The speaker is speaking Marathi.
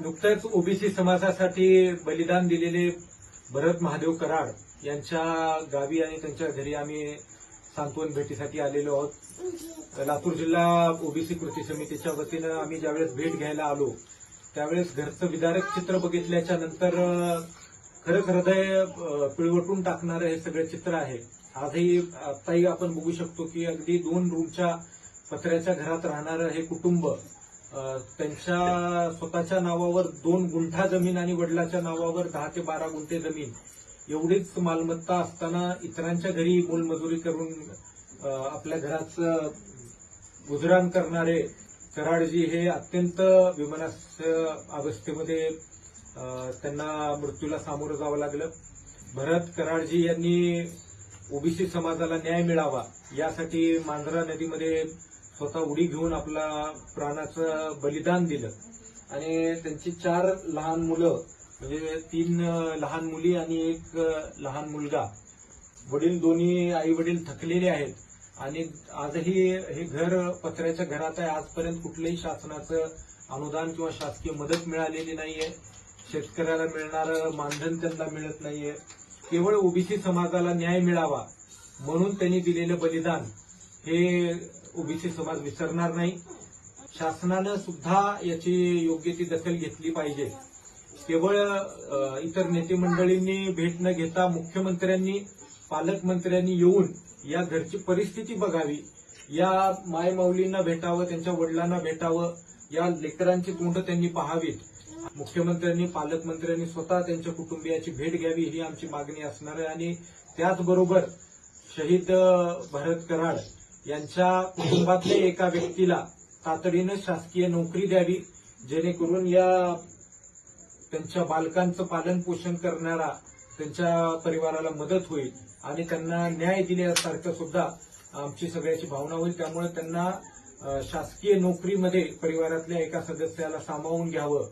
नुकतंच ओबीसी समाजासाठी बलिदान दिलेले भरत महादेव कराड यांच्या गावी आणि त्यांच्या घरी आम्ही सांत्वन भेटीसाठी आलेलो आहोत. लातूर जिल्हा ओबीसी कृती समितीच्या वतीनं आम्ही ज्यावेळेस भेट घ्यायला आलो त्यावेळेस घरचं विदारक चित्र बघितल्याच्या नंतर खरंच हृदय पिळवटून टाकणारं हे सगळं चित्र आहे. आजही आताही आपण बघू शकतो की अगदी दोन रूमच्या पत्र्याच्या घरात राहणारं हे कुटुंब त्यांच्या स्वतःच्या नावावर दोन गुंठा जमीन आणि वडिलाच्या नावावर दहा ते बारा गुंठे जमीन. एवढीच मालमत्ता असताना इतरांच्या घरी मोलमजुरी करून आपल्या घराचं गुजराण करणारे कराडजी हे अत्यंत विमानास्य अवस्थेमध्ये त्यांना मृत्यूला सामोरं जावं लागलं. भरत कराडजी यांनी ओबीसी समाजाला न्याय मिळावा यासाठी मांजरा नदीमध्ये स्वतः उडी घेऊन आपला प्राणाचं बलिदान दिलं. आणि त्यांची चार लहान मुलं म्हणजे तीन लहान मुली आणि एक लहान मुलगा. वडील दोन्ही आई वडील थकलेले आहेत. आणि आजही हे घर पत्र्याच्या घरात आहे. आजपर्यंत कुठल्याही शासनाचं अनुदान किंवा शासकीय मदत मिळालेली नाहीये. शेतकऱ्याला मिळणारं मानधन त्यांना मिळत नाहीये. केवळ ओबीसी समाजाला न्याय मिळावा म्हणून त्यांनी दिलेलं बलिदान. हे ओबीसी समाज विसरणार नाही. शासनानं सुद्धा याची योग्य ती दखल घेतली पाहिजे. केवळ इतर नेते मंडळींनी भेट न घेता मुख्यमंत्र्यांनी पालकमंत्र्यांनी येऊन या घरची परिस्थिती बघावी. या मायमाऊलींना भेटावं त्यांच्या वडिलांना भेटावं या लेकरांची तोंड त्यांनी पाहावीत. मुख्यमंत्र्यांनी पालकमंत्र्यांनी स्वतः त्यांच्या कुटुंबियाची भेट घ्यावी ही आमची मागणी असणार आहे. आणि त्याचबरोबर शहीद भरत कराड यांच्या कुटुंबातल्या एका व्यक्तीला तातडीनं शासकीय नोकरी द्यावी जेणेकरून या त्यांच्या बालकांचं पालन पोषण करणारा त्यांच्या परिवाराला मदत होईल आणि त्यांना न्याय दिल्यासारखं सुद्धा आमची सगळ्याची भावना होईल. त्यामुळे त्यांना शासकीय नोकरीमध्ये परिवारातल्या एका सदस्याला सामावून घ्यावं.